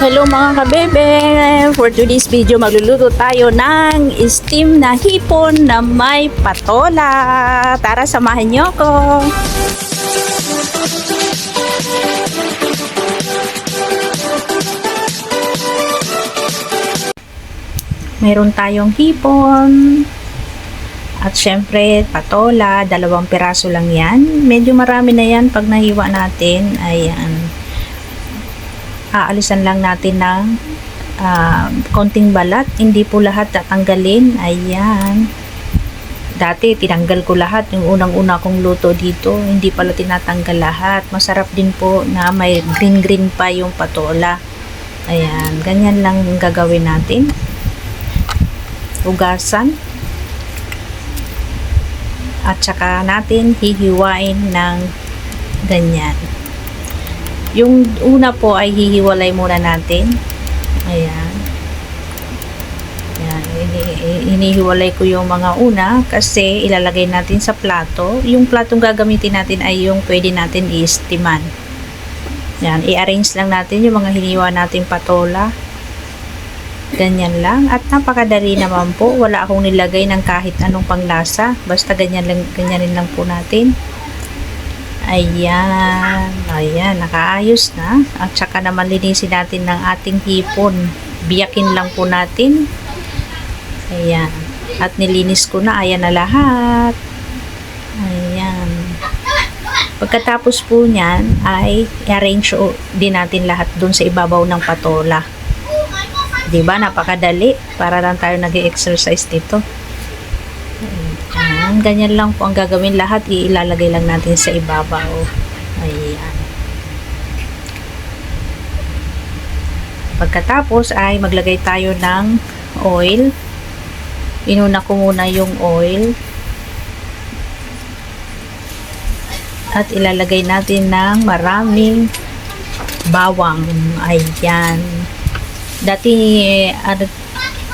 Hello mga kabebe! For today's video, magluluto tayo ng steam na hipon na may patola. Tara, samahan niyo ako! Meron tayong hipon. At syempre, patola, dalawang piraso lang yan. Medyo marami na yan pag nahiwa natin. Ayan aalisan lang natin ng ah, konting balat. Hindi po lahat tatanggalin. Ayan. Dati, tinanggal ko lahat. Yung unang-una kong luto dito, hindi pala tinatanggal lahat. Masarap din po na may green-green pa yung patola. Ayan. Ganyan lang ang gagawin natin. Ugasan. At saka natin hihiwain ng ganyan. Yung una po ay hihiwalay muna natin. Ayan. Ayan. Ini- Hinihiwalay ko yung mga una kasi ilalagay natin sa plato. Yung platong gagamitin natin ay yung pwede natin i-steaman. Ayan. I-arrange lang natin yung mga hiniwa nating patola. Ganyan lang. At napakadali naman po. Wala akong nilagay ng kahit anong panglasa. Basta ganyan lang, ganyanin lang po natin. Ayan. Ayan. Nakaayos na. At saka naman linisin natin ng ating hipon. Biyakin lang po natin. Ayan. At nilinis ko na. Ayan na lahat. Ayan. Pagkatapos po niyan ay i-arrange o- din natin lahat dun sa ibabaw ng patola. 'Di ba? Napakadali para lang tayo nag-exercise dito. Ayan, ganyan lang po ang gagawin lahat. Iilalagay lang natin sa ibabaw. Ayan. Pagkatapos ay maglagay tayo ng oil. Inuna ko muna yung oil. At ilalagay natin ng maraming bawang. Ayan. Dati, ano,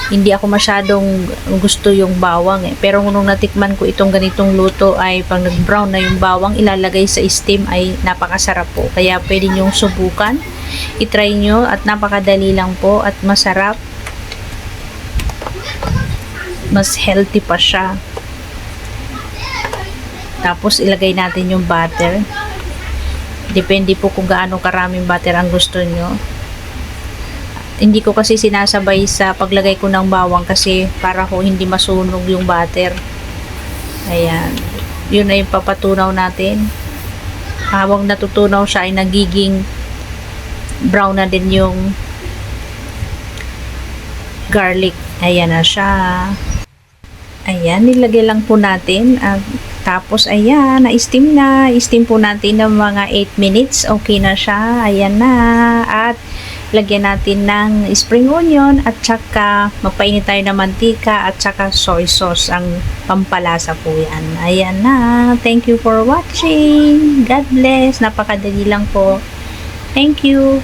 hindi ako masyadong gusto yung bawang eh. Pero nung natikman ko itong ganitong luto ay pag nag-brown na yung bawang, ilalagay sa steam ay napakasarap po. Kaya pwede nyong subukan. I-try nyo at napakadali lang po at masarap. Mas healthy pa siya. Tapos ilagay natin yung butter. Depende po kung gaano karaming butter ang gusto nyo hindi ko kasi sinasabay sa paglagay ko ng bawang kasi para ho hindi masunog yung butter. Ayan. Yun yung papatunaw natin. Habang natutunaw siya ay nagiging brown na din yung garlic. Ayan na siya. Ayan, nilagay lang po natin. At tapos, ayan, na-steam na. I-steam po natin ng mga 8 minutes. Okay na siya. Ayan na. At lagyan natin ng spring onion at saka magpainit tayo ng mantika at saka soy sauce ang pampalasa po yan. Ayan na. Thank you for watching. God bless. Napakadali lang po. Thank you.